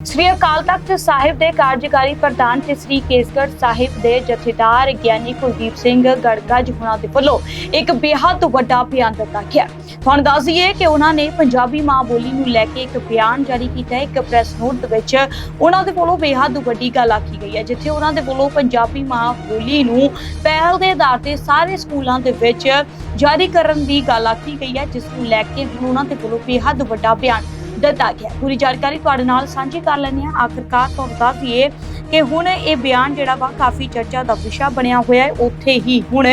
ਸ੍ਰੀ ਅਕਾਲ ਤਖਤ ਸਾਹਿਬ ਦੇ ਕਾਰਜਕਾਰੀ ਪ੍ਰਧਾਨ ਤੇ ਸ੍ਰੀ ਕੇਸਗੜ੍ਹ ਸਾਹਿਬ ਦੇ ਜਥੇਦਾਰ ਗਿਆਨੀ ਕੁਲਦੀਪ ਸਿੰਘ ਗੜਗੜ ਹੁਣਾਂ ਦੇ ਵੱਲੋਂ ਇੱਕ ਬੇਹੱਦ ਵੱਡਾ ਬਿਆਨ ਦਿੱਤਾ ਗਿਆ। ਤੁਹਾਨੂੰ ਦੱਸ ਦਈਏ ਕਿ ਉਹਨਾਂ ਨੇ ਪੰਜਾਬੀ ਮਾਂ ਬੋਲੀ ਨੂੰ ਲੈ ਕੇ ਇੱਕ ਬਿਆਨ ਜਾਰੀ ਕੀਤਾ ਹੈ। ਇੱਕ ਪ੍ਰੈਸ ਨੋਟ ਦੇ ਵਿੱਚ ਉਹਨਾਂ ਦੇ ਵੱਲੋਂ ਬੇਹੱਦ ਵੱਡੀ ਗੱਲ ਆਖੀ ਗਈ ਹੈ, ਜਿੱਥੇ ਉਹਨਾਂ ਦੇ ਵੱਲੋਂ ਪੰਜਾਬੀ ਮਾਂ ਬੋਲੀ ਨੂੰ ਪਹਿਲ ਦੇ ਆਧਾਰ ਤੇ ਸਾਰੇ ਸਕੂਲਾਂ ਦੇ ਵਿੱਚ ਜਾਰੀ ਕਰਨ ਦੀ ਗੱਲ ਆਖੀ ਗਈ ਹੈ, ਜਿਸ ਨੂੰ ਲੈ ਕੇ ਹੁਣ ਉਹਨਾਂ ਦੇ ਵੱਲੋਂ ਬੇਹੱਦ ਵੱਡਾ ਬਿਆਨ ਦਿੱਤਾ ਗਿਆ। ਪੂਰੀ ਜਾਣਕਾਰੀ ਤੁਹਾਡੇ ਨਾਲ ਸਾਂਝੀ ਕਰ ਲੈਂਦੇ ਹਾਂ। ਆਖਰਕਾਰ ਤੁਹਾਨੂੰ ਦੱਸ ਦਈਏ ਕਿ ਹੁਣ ਇਹ ਬਿਆਨ ਜਿਹੜਾ ਵਾ ਕਾਫੀ ਚਰਚਾ ਦਾ ਵਿਸ਼ਾ ਬਣਿਆ ਹੋਇਆ ਹੈ। ਉੱਥੇ ਹੀ ਹੁਣ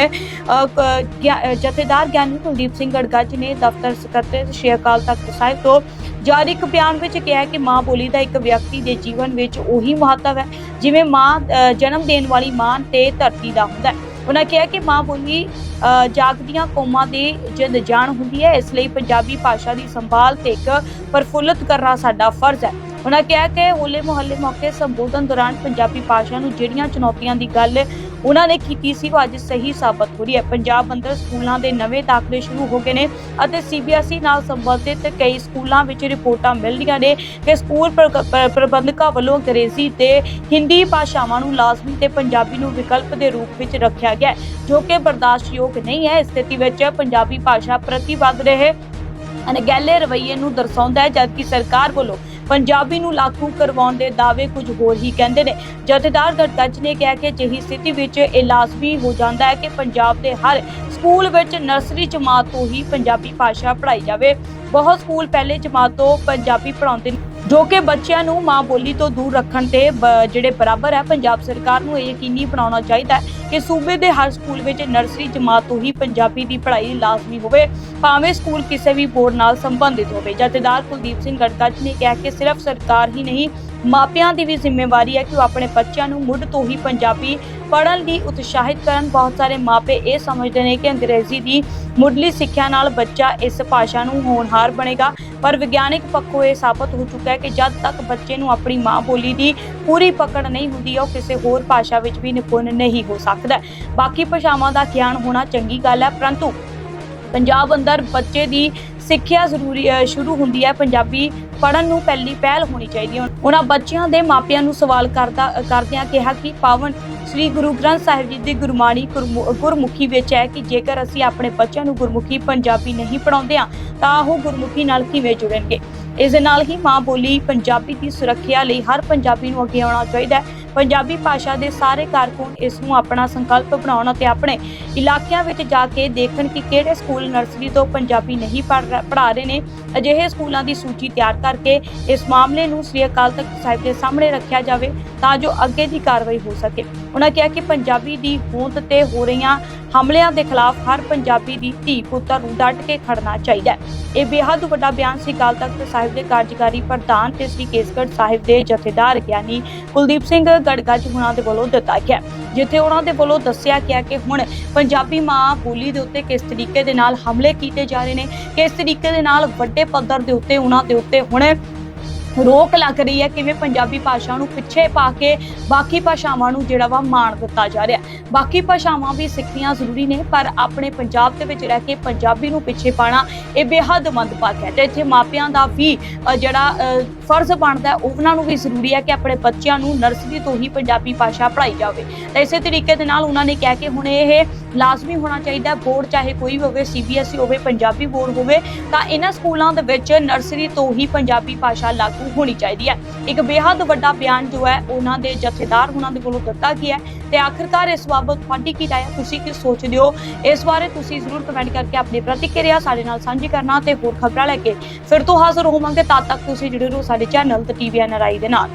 ਗਿਆ- ਜਥੇਦਾਰ ਗਿਆਨੀ ਕੁਲਦੀਪ ਸਿੰਘ ਗੜਗੱਜ ਨੇ ਦਫ਼ਤਰ ਸਕੱਤਰ ਸ਼੍ਰੀ ਅਕਾਲ ਤਖਤ ਸਾਹਿਬ ਤੋਂ ਜਾਰੀ ਇੱਕ ਬਿਆਨ ਵਿੱਚ ਕਿਹਾ ਕਿ ਮਾਂ ਬੋਲੀ ਦਾ ਇੱਕ ਵਿਅਕਤੀ ਦੇ ਜੀਵਨ ਵਿੱਚ ਉਹੀ ਮਹੱਤਵ ਹੈ। ਜਿਵੇਂ ਮਾਂ ਜਨਮ ਦੇਣ ਵਾਲੀ ਮਾਂ ਤੇ ਧਰਤੀ ਦਾ ਹੁੰਦਾ ਹੈ। ਉਹਨਾਂ ਕਿਹਾ ਕਿ ਮਾਂ ਬੋਲੀ ਅ, ਜਾਗਦੀਆਂ ਕੌਮਾਂ ਦੇ ਜਿੰਦ ਜਾਨ ਹੁੰਦੀ ਹੈ ਇਸ ਲਈ ਪੰਜਾਬੀ ਭਾਸ਼ਾ ਦੀ ਸੰਭਾਲ ਤੇ ਇੱਕ ਪ੍ਰਫੁੱਲਤ ਕਰਨਾ ਸਾਡਾ ਫਰਜ਼ ਹੈ। ਉਹਨਾਂ ਕਿਹਾ ਕਿ ਹੋਲੇ ਮੁਹੱਲੇ ਮੌਕੇ ਸੰਬੋਧਨ ਦੌਰਾਨ ਪੰਜਾਬੀ ਭਾਸ਼ਾ ਨੂੰ ਜਿਹੜੀਆਂ ਚੁਣੌਤੀਆਂ ਦੀ ਗੱਲ ਉਹਨਾਂ ਨੇ ਕੀਤੀ ਸੀ, ਉਹ ਅੱਜ ਸਹੀ ਸਾਬਤ ਹੋ ਰਹੀ ਹੈ। ਪੰਜਾਬ ਅੰਦਰ ਸਕੂਲਾਂ ਦੇ ਨਵੇਂ ਦਾਖਲੇ ਸ਼ੁਰੂ ਹੋ ਗਏ ਨੇ ਅਤੇ ਸੀਬੀਐਸਈ ਨਾਲ ਸੰਬੰਧਿਤ ਕਈ ਸਕੂਲਾਂ ਵਿੱਚ ਰਿਪੋਰਟਾਂ ਮਿਲ ਰਹੀਆਂ ਨੇ ਕਿ ਸਕੂਲ ਪ੍ਰਬੰਧਕਾਂ ਵੱਲੋਂ ਅੰਗਰੇਜ਼ੀ ਤੇ ਹਿੰਦੀ ਭਾਸ਼ਾਵਾਂ ਨੂੰ ਲਾਜ਼ਮੀ ਤੇ ਪੰਜਾਬੀ ਨੂੰ ਵਿਕਲਪ ਦੇ ਰੂਪ ਵਿੱਚ ਰੱਖਿਆ ਗਿਆ ਜੋ ਕਿ ਬਰਦਾਸ਼ਤਯੋਗ ਨਹੀਂ ਹੈ। ਇਸ ਸਥਿਤੀ ਵਿੱਚ ਪੰਜਾਬੀ ਭਾਸ਼ਾ ਪ੍ਰਤੀ ਵੱਧ ਰਹੇ ਅਣਗਹਿਲੇ ਰਵੱਈਏ ਨੂੰ ਦਰਸਾਉਂਦਾ ਹੈ, ਜਦਕਿ ਸਰਕਾਰ ਵੱਲੋਂ ਪੰਜਾਬੀ ਨੂੰ ਲਾਗੂ ਕਰਵਾਉਣ ਦੇ ਦਾਅਵੇ ਕੁਝ ਹੋਰ ਹੀ ਕਹਿੰਦੇ ਨੇ। ਜਥੇਦਾਰ ਗੜਗੱਜ ਨੇ ਕਿਹਾ ਕਿ ਅਜਿਹੀ ਸਥਿਤੀ ਵਿੱਚ ਇਹ ਲਾਜ਼ਮੀ ਹੋ ਜਾਂਦਾ ਹੈ ਕਿ ਪੰਜਾਬ ਦੇ ਹਰ ਸਕੂਲ ਵਿੱਚ ਨਰਸਰੀ ਜਮਾਤ ਤੋਂ ਹੀ ਪੰਜਾਬੀ ਭਾਸ਼ਾ ਪੜ੍ਹਾਈ ਜਾਵੇ। ਬਹੁਤ ਸਕੂਲ ਪਹਿਲੇ ਜਮਾਤ ਤੋਂ ਪੰਜਾਬੀ ਪੜ੍ਹਾਉਂਦੇ ਨੇ, ਜੋ ਕਿ ਬੱਚਿਆਂ ਨੂੰ ਮਾਂ ਬੋਲੀ ਤੋਂ ਦੂਰ ਰੱਖਣ ਤੇ ਬ- ਜਿਹੜੇ ਬਰਾਬਰ ਹੈ। ਪੰਜਾਬ ਸਰਕਾਰ ਨੂੰ ਇਹ ਯਕੀਨੀ ਬਣਾਉਣਾ ਚਾਹੀਦਾ ਹੈ ਕਿ ਸੂਬੇ ਦੇ ਹਰ ਸਕੂਲ ਵਿੱਚ ਨਰਸਰੀ ਜਮਾਤ ਤੋਂ ਹੀ ਪੰਜਾਬੀ ਦੀ ਪੜ੍ਹਾਈ ਲਾਜ਼ਮੀ ਹੋਵੇ, ਭਾਵੇਂ ਸਕੂਲ ਕਿਸੇ ਵੀ ਬੋਰਡ ਨਾਲ ਸੰਬੰਧਿਤ ਹੋਵੇ। ਜਥੇਦਾਰ ਕੁਲਦੀਪ ਸਿੰਘ ਗੜਗੱਜ ਨੇ ਕਿਹਾ ਕਿ ਸਿਰਫ ਸਰਕਾਰ ਹੀ ਨਹੀਂ ਮਾਪਿਆਂ ਦੀ ਵੀ ਜ਼ਿੰਮੇਵਾਰੀ ਹੈ ਕਿ ਉਹ ਆਪਣੇ ਬੱਚਿਆਂ ਨੂੰ ਮੁੱਢ ਤੋਂ ਹੀ ਪੰਜਾਬੀ ਪੜ੍ਹਨ ਲਈ ਉਤਸ਼ਾਹਿਤ ਕਰਨ। ਬਹੁਤ ਸਾਰੇ ਮਾਪੇ ਇਹ ਸਮਝਦੇ ਨੇ ਕਿ ਅੰਗਰੇਜ਼ੀ ਦੀ ਮੁੱਢਲੀ ਸਿੱਖਿਆ ਨਾਲ ਬੱਚਾ ਇਸ ਭਾਸ਼ਾ ਨੂੰ ਹੋਣਹਾਰ ਬਣੇਗਾ। ਪਰ ਵਿਗਿਆਨਕ ਪੱਖੋਂ ਇਹ ਸਾਬਤ ਹੋ ਚੁੱਕਾ ਹੈ ਕਿ ਜਦ ਤੱਕ ਬੱਚੇ ਨੂੰ ਆਪਣੀ ਮਾਂ ਬੋਲੀ ਦੀ ਪੂਰੀ ਪਕੜ ਨਹੀਂ ਹੁੰਦੀ, ਉਹ ਕਿਸੇ ਹੋਰ ਭਾਸ਼ਾ ਵਿੱਚ ਵੀ ਨਿਪੁੰਨ ਨਹੀਂ ਹੋ ਸਕਦਾ। ਬਾਕੀ ਭਾਸ਼ਾਵਾਂ ਦਾ ਗਿਆਨ ਹੋਣਾ ਚੰਗੀ ਗੱਲ ਹੈ, ਪਰੰਤੂ ਪੰਜਾਬ ਅੰਦਰ ਬੱਚੇ ਦੀ ਸਿੱਖਿਆ ਜ਼ਰੂਰੀ ਸ਼ੁਰੂ ਹੁੰਦੀ ਹੈ। ਪੰਜਾਬੀ ਪੜਨ ਨੂੰ ਪਹਿਲੀ ਪਹਿਲ ਹੋਣੀ ਚਾਹੀਦੀ ਹੈ। ਉਹਨਾਂ ਬੱਚਿਆਂ ਦੇ ਮਾਪਿਆਂ ਨੂੰ ਸਵਾਲ ਕਰਦਾ, ਕਰਦਿਆਂ ਕਿਹਾ ਕਿ ਪਾਵਨ ਸ੍ਰੀ ਗੁਰੂ ਗ੍ਰੰਥ ਸਾਹਿਬ ਜੀ ਦੀ ਗੁਰਬਾਣੀ ਗੁਰਮੁ- ਗੁਰਮੁਖੀ ਵਿੱਚ ਹੈ ਕਿ ਜੇਕਰ ਅਸੀਂ ਆਪਣੇ ਬੱਚਿਆਂ ਨੂੰ ਗੁਰਮੁਖੀ ਪੰਜਾਬੀ ਨਹੀਂ ਪੜਾਉਂਦੇ ਹਾਂ, ਤਾਂ ਉਹ ਗੁਰਮੁਖੀ ਨਾਲ ਕਿਵੇਂ ਜੁੜਨਗੇ? ਇਸ ਦੇ ਨਾਲ ਹੀ ਮਾਂ ਬੋਲੀ ਪੰਜਾਬੀ ਦੀ ਸੁਰੱਖਿਆ ਲਈ ਹਰ ਪੰਜਾਬੀ ਨੂੰ ਅੱਗੇ ਆਉਣਾ ਚਾਹੀਦਾ ਹੈ। ਪੰਜਾਬੀ ਭਾਸ਼ਾ ਦੇ ਸਾਰੇ ਕਾਰਕੁਨ ਇਸ ਨੂੰ ਆਪਣਾ ਸੰਕਲਪ ਬਣਾਉਣ ਅਤੇ ਆਪਣੇ ਇਲਾਕਿਆਂ ਵਿੱਚ ਜਾ ਕੇ ਦੇਖਣ ਕਿ ਕਿਹੜੇ ਸਕੂਲ ਨਰਸਰੀ ਤੋਂ ਪੰਜਾਬੀ ਨਹੀਂ ਪੜ੍ਹ ਪੜ੍ਹਾ ਰਹੇ ਨੇ। ਅਜਿਹੇ ਸਕੂਲਾਂ ਦੀ ਸੂਚੀ ਤਿਆਰ ਕਰਕੇ ਇਸ ਮਾਮਲੇ ਨੂੰ ਸ੍ਰੀ ਅਕਾਲ ਤਖਤ ਸਾਹਿਬ ਦੇ ਸਾਹਮਣੇ ਰੱਖਿਆ ਜਾਵੇ ਤਾਂ ਜੋ ਅੱਗੇ ਦੀ ਕਾਰਵਾਈ ਹੋ ਸਕੇ। ਉਹਨਾਂ ਕਿਹਾ ਕਿ ਪੰਜਾਬੀ ਦੀ ਹੋਂਦ ਤੇ ਹੋ ਰਹੀਆਂ ਹਮਲਿਆਂ ਦੇ ਖਿਲਾਫ ਹਰ ਪੰਜਾਬੀ ਦੀ ਧੀ ਪੁੱਤਰ ਨੂੰ ਡਟ ਕੇ ਖੜਨਾ ਚਾਹੀਦਾ ਹੈ। ਇਹ ਬੇਹੱਦ ਵੱਡਾ ਬਿਆਨ ਸ੍ਰੀ ਅਕਾਲ ਤਖਤ ਸਾਹਿਬ ਦੇ ਕਾਰਜਕਾਰੀ ਪ੍ਰਧਾਨ ਤੇ ਸ੍ਰੀ ਕੇਸਗੜ੍ਹ ਸਾਹਿਬ ਦੇ ਜਥੇਦਾਰ ਗਿਆਨੀ ਕੁਲਦੀਪ ਸਿੰਘ ਗੜਗੱਜ ਹੁਣਾਂ ਦੇ ਵੱਲੋਂ ਦਿੱਤਾ ਗਿਆ। ਜਿੱਥੇ ਉਹਨਾਂ ਦੇ ਵੱਲੋਂ ਦੱਸਿਆ ਗਿਆ ਕਿ ਹੁਣ ਪੰਜਾਬੀ ਮਾਂ ਬੋਲੀ ਦੇ ਉੱਤੇ ਕਿਸ ਤਰੀਕੇ ਦੇ ਨਾਲ ਹਮਲੇ ਕੀਤੇ ਜਾ ਰਹੇ ਨੇ, ਕਿਸ ਤਰੀਕੇ ਦੇ ਨਾਲ ਵੱਡੇ ਪੱਧਰ ਦੇ ਉੱਤੇ ਉਹਨਾਂ ਦੇ ਉੱਤੇ ਹੁਣ ਰੋਕ ਲੱਗ ਰਹੀ ਹੈ ਕਿਵੇਂ ਪੰਜਾਬੀ ਭਾਸ਼ਾ ਨੂੰ ਪਿੱਛੇ ਪਾ ਕੇ ਬਾਕੀ ਭਾਸ਼ਾਵਾਂ ਨੂੰ ਜਿਹੜਾ ਵਾ ਮਾਣ ਦਿੱਤਾ ਜਾ ਰਿਹਾ ਬਾਕੀ ਭਾਸ਼ਾਵਾਂ ਵੀ ਸਿੱਖਣੀਆਂ ਜ਼ਰੂਰੀ ਨੇ, ਪਰ ਆਪਣੇ ਪੰਜਾਬ ਦੇ ਵਿੱਚ ਰਹਿ ਕੇ ਪੰਜਾਬੀ ਨੂੰ ਪਿੱਛੇ ਪਾਣਾ ਇਹ ਬੇਹੱਦ ਮੰਦਭਾਗਾ ਹੈ। ਤੇ ਇੱਥੇ ਮਾਪਿਆਂ ਦਾ ਵੀ ਜਿਹੜਾ ਫਰਜ਼ ਬਣਦਾ ਹੈ, ਉਹਨਾਂ ਨੂੰ ਵੀ ਜ਼ਰੂਰੀ ਹੈ ਕਿ ਆਪਣੇ ਬੱਚਿਆਂ ਨੂੰ ਨਰਸਰੀ ਤੋਂ ਹੀ ਪੰਜਾਬੀ ਭਾਸ਼ਾ ਪੜ੍ਹਾਈ ਜਾਵੇ। ਤਾਂ ਇਸੇ ਤਰੀਕੇ ਦੇ ਨਾਲ ਉਹਨਾਂ ਨੇ ਕਿਹਾ ਕਿ ਹੁਣ ਇਹ ਲਾਜ਼ਮੀ ਹੋਣਾ ਚਾਹੀਦਾ ਬੋਰਡ ਚਾਹੇ ਕੋਈ ਵੀ ਹੋਵੇ, ਸੀਬੀਐਸਈ ਹੋਵੇ, ਪੰਜਾਬੀ ਬੋਰਡ ਹੋਵੇ, ਤਾਂ ਇਹਨਾਂ ਸਕੂਲਾਂ ਦੇ ਵਿੱਚ ਨਰਸਰੀ ਤੋਂ ਹੀ ਪੰਜਾਬੀ ਭਾਸ਼ਾ ਲਾਗੂ ਹੋਣੀ ਚਾਹੀਦੀ ਹੈ। ਇੱਕ ਬੇਹੱਦ ਵੱਡਾ ਬਿਆਨ ਜੋ ਹੈ, ਉਹਨਾਂ ਦੇ ਜਥੇਦਾਰ ਉਹਨਾਂ ਦੇ ਵੱਲੋਂ ਦਿੱਤਾ ਗਿਆ ਹੈ ਤੇ ਆਖਿਰਕਾਰ ਇਸ ਬਾਬਤ ਤੁਹਾਡੀ ਕੀ ਰਾਏ ਹੈ? ਤੁਸੀਂ ਕੀ ਸੋਚਦੇ ਹੋ? ਇਸ ਬਾਰੇ ਤੁਸੀਂ ਜ਼ਰੂਰ ਕਮੈਂਟ ਕਰਕੇ ਆਪਣੀ ਪ੍ਰਤੀਕਿਰਿਆ ਸਾਡੇ ਨਾਲ ਸਾਂਝੀ ਕਰਨਾ ਤੇ ਹੋਰ ਖਬਰਾਂ ਲੈ ਕੇ ਫਿਰ ਤੋਂ ਹਾਜ਼ਰ ਹੋਵਾਂਗੇ। ਤਦ ਤੱਕ ਤੁਸੀਂ ਜੁੜੇ ਰਹੋ ਸਾਡੇ ਚੈਨਲ ਤੇ ਟੀਵੀ ਐਨਆਰਆਈ ਦੇ ਨਾਲ।